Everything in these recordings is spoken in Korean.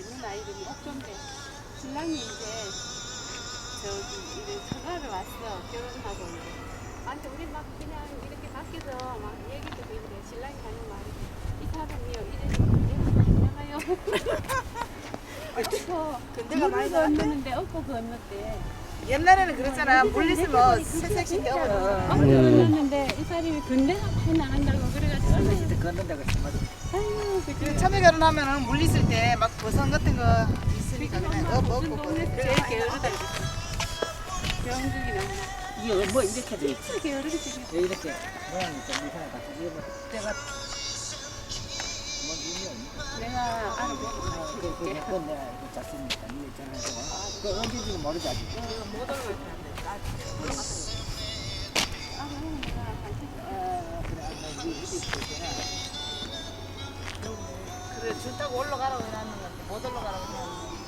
있는 아이들이 옥점대 신랑이 이제 저기 이제 처가를 왔어 결혼하고 이제 근데 우리 막 그냥 이렇게 밖에서 막 얘기도 되는데 신랑이 하는 말이 이 사람이요 이래서 내가 그냥가요 근데가 많이. 없는데 없고 건넜대 옛날에는 그랬잖아. 물 있으면 새색신데 없고 오거든. 건넜는데 이 사람이 군대가 많이 나간다고 그래가지고 걷는다고 했어 맞아. 아유 그 처음에 결혼하면은 물 있을 때 막 버선 같은 거 있으니까 그냥 동네 그래. 제일 게으르다 너무 이게 뭐 이렇게 돼 있지? 진짜 게으르게 생겼어 왜 이렇게 모양이 좀 이상하다. 이게 뭐 때가 뭐 이게 내가 알아보고 아, 그, 그, 줄게 그건 내가 이거 짰으니까 이거 있잖아 저거. 그 언제인지는 모르지 아직. 알아보고 내가 다시 아 그래 이게 이게 있었잖아. 그래 줄 타고 올라가라고 해놨는 건데 못 올라가라고 해놨는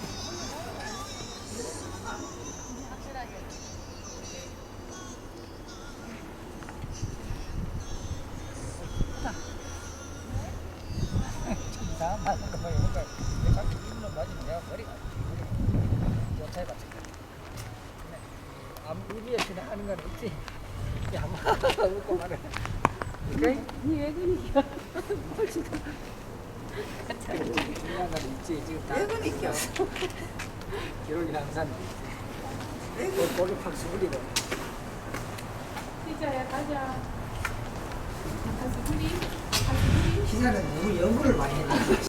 확실하게. 다 맞는 거 뭐야 이거. 내가 이불로 맞으면 내가 머리가 요차에 같은 거. 아무 의미에 지나가는 건 없지. 야, 뭐 웃고 말해. 그래? 니왜 그러냐 중요한 건 있지. 지금 다왜 그니까? 기록이 항상 있지. 고개 팍 수그리고. 진짜야 가자 가서 우리 기사는 너무 연구를 많이 했네.